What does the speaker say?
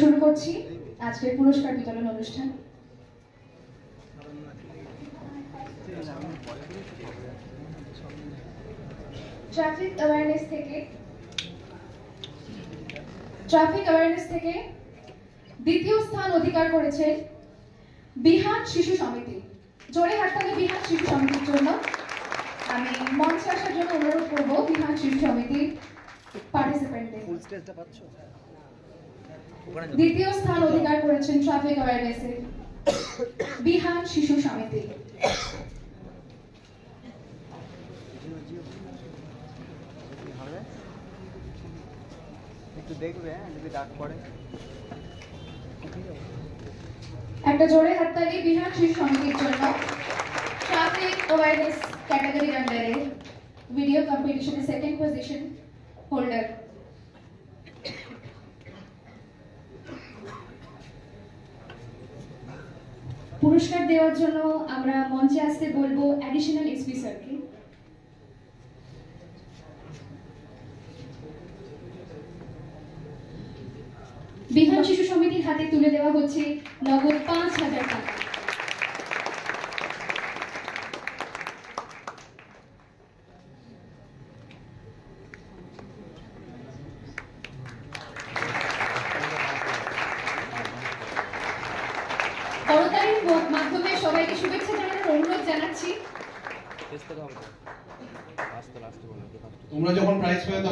শুরু করছি। আজকের পুরস্কার বিতরণ অনুষ্ঠান। ট্রাফিক অ্যাওয়ারনেস থেকে ট্রাফিক অ্যাওয়ারনেস থেকে দ্বিতীয় স্থান অধিকার করেছে বিহান শিশু সমিতি। জোরে হাততালি বিহান শিশু সমিতির জন্য। আমি মঞ্চে আসার জন্য অনুরোধ করব বিহান শিশু সমিতির পার্টিসিপেন্টদের দ্বিতীয় স্থান অধিকার করেছেন ট্রাফিক অ্যাওয়ারনেসে বিহান শিশু সমিতি। একটু দেখবে হ্যাঁ, যদি ডাক পড়ে একটা জোরে হাততালি বিহান শিশু সমিতির জন্য। ট্রাফিক অ্যাওয়ারনেস ক্যাটাগরির আন্ডারে ভিডিও কম্পিটিশনে সেকেন্ড পজিশন হোল্ডার পুরস্কার দেওয়ার জন্য আমরা মঞ্চে আসতে বলব অ্যাডিশনাল এসপি স্যারকে বিহার শিশু সমিতির হাতে তুলে দেওয়া হচ্ছে নগদ পাঁচ হাজার টাকা। করতালির মাধ্যমে সবাইকে শুভেচ্ছা জানানোর অনুরোধ জানাচ্ছি। তোমরা যখন প্রাইজ পেয়ে